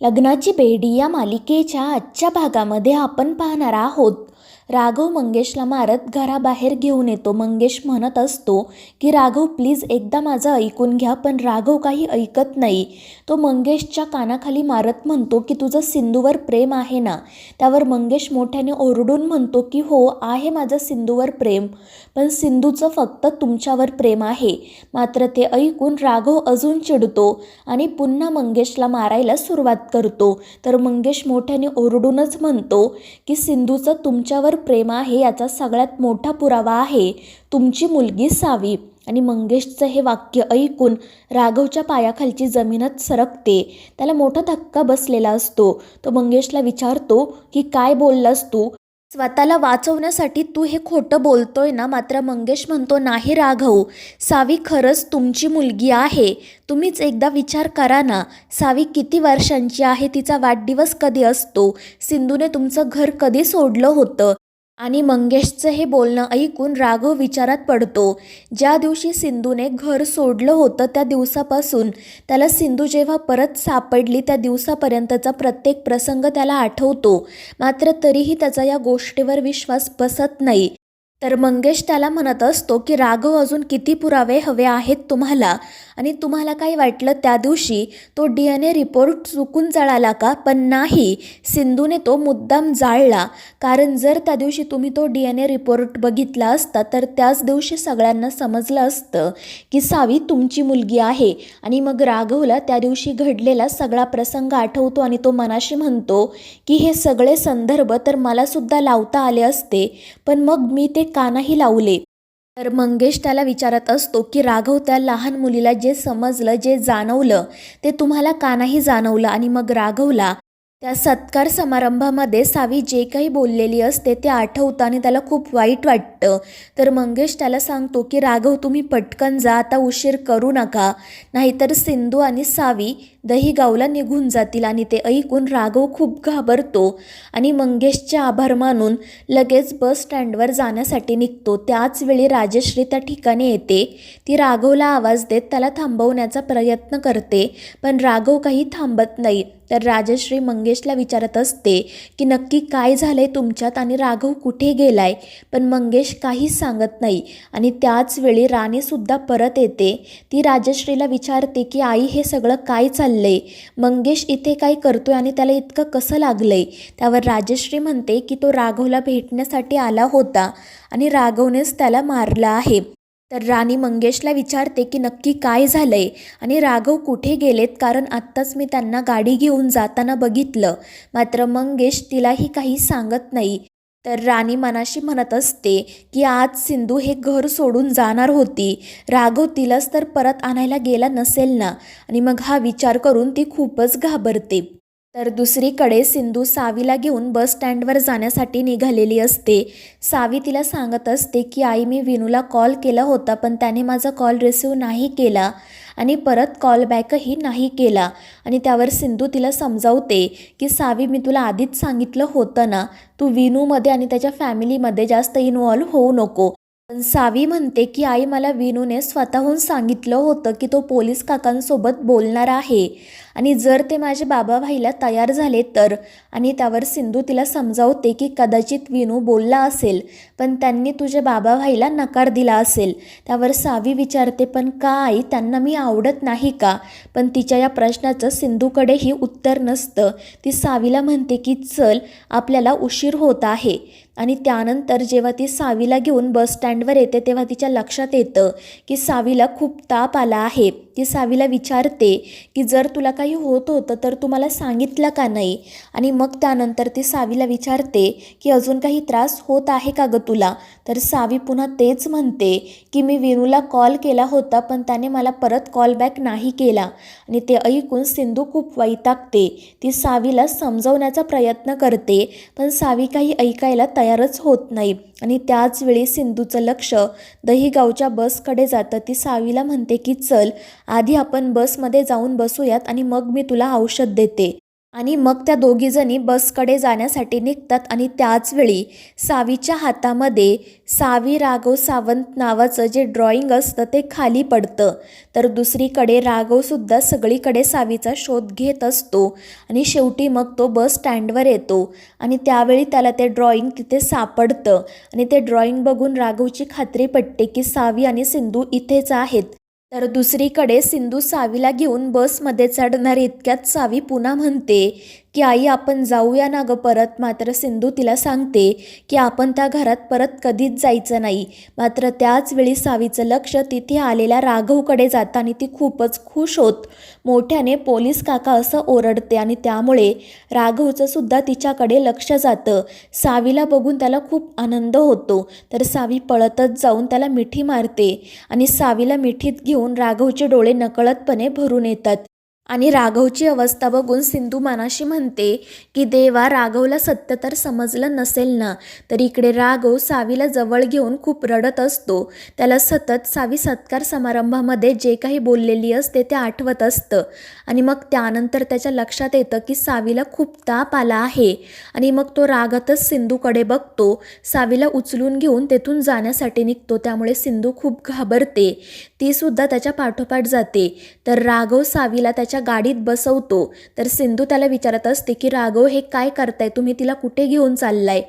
लग्नाची बेडी या मालिकेच्या आजच्या भागामध्ये आपण पाहणार आहोत. राघव मंगेशला मारत घराबाहेर घेऊन येतो. मंगेश म्हणत असतो की राघव प्लीज एकदा माझं ऐकून घ्या पण राघव काही ऐकत नाही. तो मंगेशच्या कानाखाली मारत म्हणतो की तुझं सिंधूवर प्रेम आहे ना? त्यावर मंगेश मोठ्याने ओरडून म्हणतो की हो आहे माझं सिंधूवर प्रेम पण सिंधूचं फक्त तुमच्यावर प्रेम आहे. मात्र ते ऐकून राघव अजून चिडतो आणि पुन्हा मंगेशला मारायला सुरुवात करतो. तर मंगेश मोठ्याने ओरडूनच म्हणतो की सिंधूचं तुमच्यावर प्रेम आहे याचा सगळ्यात मोठा पुरावा आहे. तुमची मुलगी सावी. आणि मंगेशचं हे वाक्य ऐकून राघवच्या पायाखालची जमीनच सरकते. त्याला मोठा धक्का बसलेला असतो. तो मंगेशला विचारतो की काय बोललास तू? स्वतःला वाचवण्यासाठी तू हे खोटं बोलतोय ना मात्र मंगेश म्हणतो नाही राघव सावी खरंच तुमची मुलगी आहे. तुम्हीच एकदा विचार करा ना सावी किती वर्षांची आहे तिचा वाढदिवस कधी असतो? सिंधूने तुमचं घर कधी सोडलं होतं? आणि मंगेशचं हे बोलणं ऐकून राघव विचारात पडतो. ज्या दिवशी सिंधूने घर सोडलं होतं त्या दिवसापासून त्याला सिंधू जेव्हा परत सापडली त्या दिवसापर्यंतचा प्रत्येक प्रसंग त्याला आठवतो. मात्र तरीही त्याचा या गोष्टीवर विश्वास बसत नाही. तर मंगेश त्याला म्हणत असतो की राघव अजून किती पुरावे हवे आहेत तुम्हाला? आणि तुम्हाला काय वाटलं त्या दिवशी तो डी एन ए रिपोर्ट चुकून जळाला का? पण नाही. सिंधूने तो मुद्दाम जाळला. कारण जर त्या दिवशी तुम्ही तो डी एन ए रिपोर्ट बघितला असता तर त्याच दिवशी सगळ्यांना समजलं असतं की सावी तुमची मुलगी आहे. आणि मग राघवला त्या दिवशी घडलेला सगळा प्रसंग आठवतो आणि तो मनाशी म्हणतो की हे सगळे संदर्भ तर मलासुद्धा लावता आले असते. पण मग मी ते कानाही लावले. तर मंगेश त्याला विचारत असतो की राघव त्या लहान मुलीला जे समजलं जे जाणवलं ते तुम्हाला कानाही जाणवलं आणि मग राघवला त्या सत्कार समारंभामध्ये सावी जे काही बोललेली असते ते आठवतं आणि त्याला खूप वाईट वाटतं. तर मंगेश त्याला सांगतो की राघव तुम्ही पटकन जा आता उशीर करू नका. नाहीतर सिंधू आणि सावी दहीगावला निघून जातील आणि ते ऐकून राघव खूप घाबरतो आणि मंगेशचे आभार मानून लगेच बस स्टँडवर जाण्यासाठी निघतो. त्याच वेळी राजश्री त्या ठिकाणी येते. ती राघवला आवाज देत त्याला थांबवण्याचा प्रयत्न करते पण राघव काही थांबत नाही. तर राजश्री मंगेशला विचारत असते की नक्की काय झालंय तुमच्यात आणि राघव कुठे गेलाय? पण मंगेश काहीच सांगत नाही आणि त्याच वेळी राणीसुद्धा परत येते. ती राजश्रीला विचारते की आई हे सगळं काय चाललं चाललंय मंगेश इथे काय करतोय आणि त्याला इतकं कसं लागलंय? त्यावर राजश्री म्हणते की तो राघवला भेटण्यासाठी आला होता आणि राघवनेच त्याला मारला आहे. तर राणी मंगेशला विचारते की नक्की काय झालंय? आणि राघव कुठे गेलेत? कारण आत्ताच मी त्यांना गाडी घेऊन जाताना बघितलं. मात्र मंगेश तिलाही काही सांगत नाही. तर राणी मनाशी म्हणत असते की आज सिंधू हे घर सोडून जाणार होती. राघव तिलाच तर परत आणायला गेला नसेल ना? आणि मग हा विचार करून ती खूपच घाबरते. तर दुसरीकडे सिंधू सावीला घेऊन बस स्टँडवर जाण्यासाठी निघालेली असते. सावी तिला सांगत असते की आई मी विनूला कॉल केला होता पण त्याने माझा कॉल रिसिव्ह नाही केला. आणि परत कॉलबॅकही नाही केला. आणि त्यावर सिंधू तिला समजावते की सावी मी तुला आधीच सांगितलं होतं ना तू विनूमध्ये आणि त्याच्या फॅमिलीमध्ये जास्त इन्वॉल्व्ह होऊ नको. पण सावी म्हणते की आई मला विनूने स्वतःहून सांगितलं होतं की तो पोलीस काकांसोबत बोलणार आहे. आणि जर ते माझे बाबा व्हायला तयार झाले तर आणि त्यावर सिंधू तिला समजावते की कदाचित विनू बोलला असेल पण त्यांनी तुझे बाबा व्हायला नकार दिला असेल. त्यावर सावी विचारते पण का आई त्यांना मी आवडत नाही का? पण तिच्या या प्रश्नाचं सिंधूकडेही उत्तर नसतं. ती सावीला म्हणते की चल आपल्याला उशीर होत आहे. आणि त्यानंतर जेव्हा ती सावीला घेऊन बस स्टँडवर येते तेव्हा तिच्या लक्षात येतं की सावीला खूप ताप आला आहे. ती सावीला विचारते की जर तुला काही होत होतं तर तू मला सांगितलं का नाही? आणि मग त्यानंतर ती सावीला विचारते की अजून काही त्रास होत आहे का गं तुला? तर सावी पुन्हा तेच म्हणते की मी विनूला कॉल केला होता पण त्याने मला परत कॉल बॅक नाही केला. आणि ते ऐकून सिंधू खूप वैतागते. ती सावीला समजवण्याचा प्रयत्न करते पण सावी काही ऐकायला तयारच होत नाही. आणि त्याचवेळी सिंधूचं लक्ष दहीगावच्या बसकडे जातं. ती सावीला म्हणते की चल आधी आपण बसमध्ये जाऊन बसूयात आणि मग मी तुला औषध देते. आणि मग त्या दोघीजणी बसकडे जाण्यासाठी निघतात आणि त्याचवेळी सावीच्या हातामध्ये सावी राघव सावंत नावाचं जे ड्रॉइंग असतं ते खाली पडतं. तर दुसरीकडे राघवसुद्धा सगळीकडे सावीचा शोध घेत असतो आणि शेवटी मग तो बस स्टँडवर येतो आणि त्यावेळी त्याला ते ड्रॉइंग तिथे सापडतं. आणि ते ड्रॉइंग बघून राघवची खात्री पटते की सावी आणि सिंधू इथेच आहेत. तर दुसरीकडे सिंधू सावीला घेऊन बसमध्ये चढणार इतक्यात सावी पुन्हा म्हणते की आई आपण जाऊया ना गं परत. मात्र सिंधू तिला सांगते की आपण त्या घरात परत कधीच जायचं नाही. मात्र त्याच वेळी सावीचं लक्ष तिथे आलेल्या राघवकडे जातं आणि ती खूपच खुश होत. मोठ्याने पोलीस काका असं ओरडते आणि त्यामुळे राघवचं सुद्धा तिच्याकडे लक्ष जातं. सावीला बघून त्याला खूप आनंद होतो. तर सावी पळतच जाऊन त्याला मिठी मारते आणि सावीला मिठीत घेऊन राघवचे डोळे नकळतपणे भरून येतात. आणि राघवची अवस्था बघून सिंधू मानाशी म्हणते की देवा राघवला सत्य तर समजलं नसेल ना तर इकडे राघव सावीला जवळ घेऊन खूप रडत असतो. त्याला सतत सावी सत्कार समारंभामध्ये जे काही बोललेली असते ते आठवत असतं. आणि मग त्यानंतर त्याच्या लक्षात येतं की सावीला खूप ताप आला आहे. आणि मग तो रागातच सिंधूकडे बघतो. सावीला उचलून घेऊन तेथून जाण्यासाठी निघतो. त्यामुळे सिंधू खूप घाबरते. ती सुद्धा त्याच्या पाठोपाठ जाते. तर राघव सावीला त्याच्या गाडीत बसवतो. तर सिंधू त्याला विचारत असते की राघव हे काय करताय? तुम्ही तिला कुठे घेऊन चाललाय?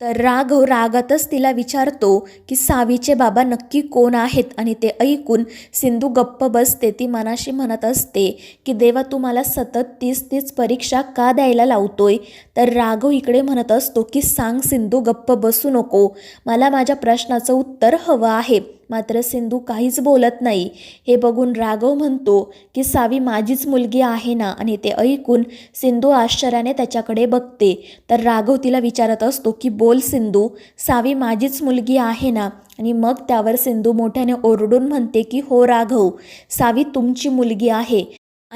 तर राघव रागातच तिला विचारतो की सावीचे बाबा नक्की कोण आहेत? आणि ते ऐकून सिंधू गप्प बसते. ती मनाशी म्हणत असते की देवा तू मला सतत तीच तीच परीक्षा का द्यायला लावतोय? तर राघव इकडे म्हणत असतो की सांग सिंधू गप्प बसू नको. मला माझ्या प्रश्नाचं उत्तर हवं आहे. मात्र सिंधू काहीच बोलत नाही. हे बघून राघव म्हणतो की सावी माझीच मुलगी आहे ना? आणि ते ऐकून सिंधू आश्चर्याने त्याच्याकडे बघते. तर राघव तिला विचारत असतो की बोल सिंधू सावी माझीच मुलगी आहे ना? आणि मग त्यावर सिंधू मोठ्याने ओरडून म्हणते की हो राघव सावी तुमची मुलगी आहे.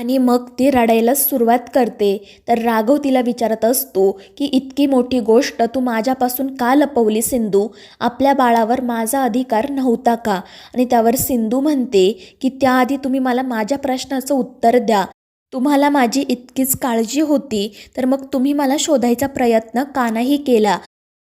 आणि मग ती रडायला सुरुवात करते. तर राघव तिला विचारत असतो की इतकी मोठी गोष्ट तू माझ्यापासून का लपवली सिंधू? आपल्या बाळावर माझा अधिकार नव्हता का? आणि त्यावर सिंधू म्हणते की त्याआधी तुम्ही मला माझ्या प्रश्नाचं उत्तर द्या. तुम्हाला माझी इतकीच काळजी होती तर मग तुम्ही मला शोधायचा प्रयत्न का नाही केला?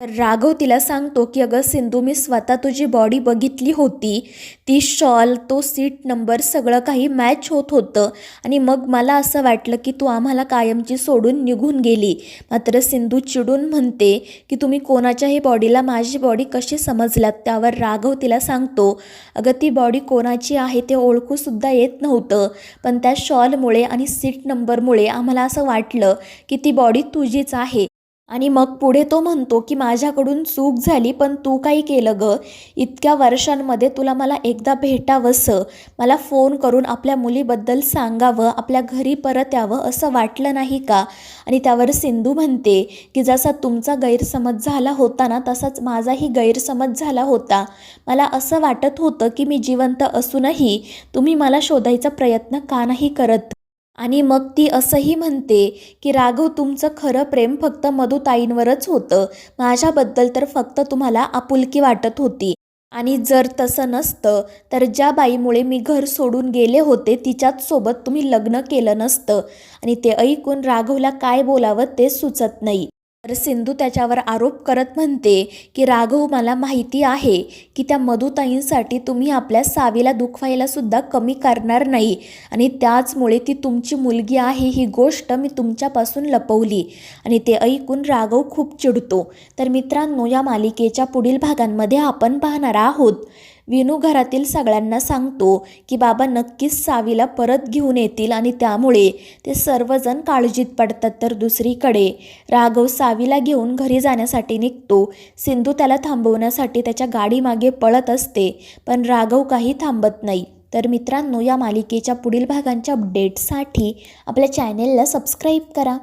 राघव तिला सांगतो की अगं सिंधू मी स्वतः तुझी बॉडी बघितली होती. ती शॉल तो सीट नंबर सगळं काही मॅच होत होतं. आणि मग मला असं वाटलं की तू आम्हाला कायमची सोडून निघून गेली. मात्र सिंधू चिडून म्हणते की तुम्ही कोणाच्याही बॉडीला माझी बॉडी कशी समजलात? त्यावर राघव तिला सांगतो अगं ती बॉडी कोणाची आहे ते ओळखूसुद्धा येत नव्हतं. पण त्या शॉलमुळे आणि सीट नंबरमुळे आम्हाला असं वाटलं की ती बॉडी तुझीच आहे. आणि मग पुढे तो म्हणतो की माझ्याकडून चूक झाली पण तू काही केलं ग? इतक्या वर्षांमध्ये तुला मला एकदा भेटावंसं. मला फोन करून आपल्या मुलीबद्दल सांगावं आपल्या घरी परत यावं असं वाटलं नाही का? आणि त्यावर सिंधू म्हणते की जसा तुमचा गैरसमज झाला होता ना तसाच माझाही गैरसमज झाला होता. मला असं वाटत होतं की मी जिवंत असूनही तुम्ही मला शोधायचा प्रयत्न का नाही करत? आणि मग ती असंही म्हणते की राघव तुमचं खरं प्रेम फक्त मधुताईंवरच होतं. माझ्याबद्दल तर फक्त तुम्हाला आपुलकी वाटत होती. आणि जर तसं नसतं तर ज्या बाईमुळे मी घर सोडून गेले होते तिच्याच सोबत तुम्ही लग्न केलं नसतं. आणि ते ऐकून राघवला काय बोलावं ते सुचत नाही. तर सिंधू त्याच्यावर आरोप करत म्हणते की राघव मला माहिती आहे की त्या मधुताईंसाठी तुम्ही आपल्या सावीला दुखवायला सुद्धा कमी करणार नाही आणि त्याचमुळे ती तुमची मुलगी आहे ही गोष्ट मी तुमच्यापासून लपवली. आणि ते ऐकून राघव खूप चिडतो. तर मित्रांनो या मालिकेच्या पुढील भागांमध्ये आपण पाहणार आहोत. विनू घरातील सगळ्यांना सांगतो की बाबा नक्कीच सावीला परत घेऊन येतील आणि त्यामुळे ते सर्वजण काळजीत पडतात तर दुसरीकडे. राघव सावीला घेऊन घरी जाण्यासाठी निघतो. सिंधू त्याला थांबवण्यासाठी त्याच्या गाडीमागे पळत असते पण राघव काही थांबत नाही. तर मित्रांनो या मालिकेच्या पुढील भागांच्या अपडेटसाठी आपल्या चॅनेलला सबस्क्राईब करा.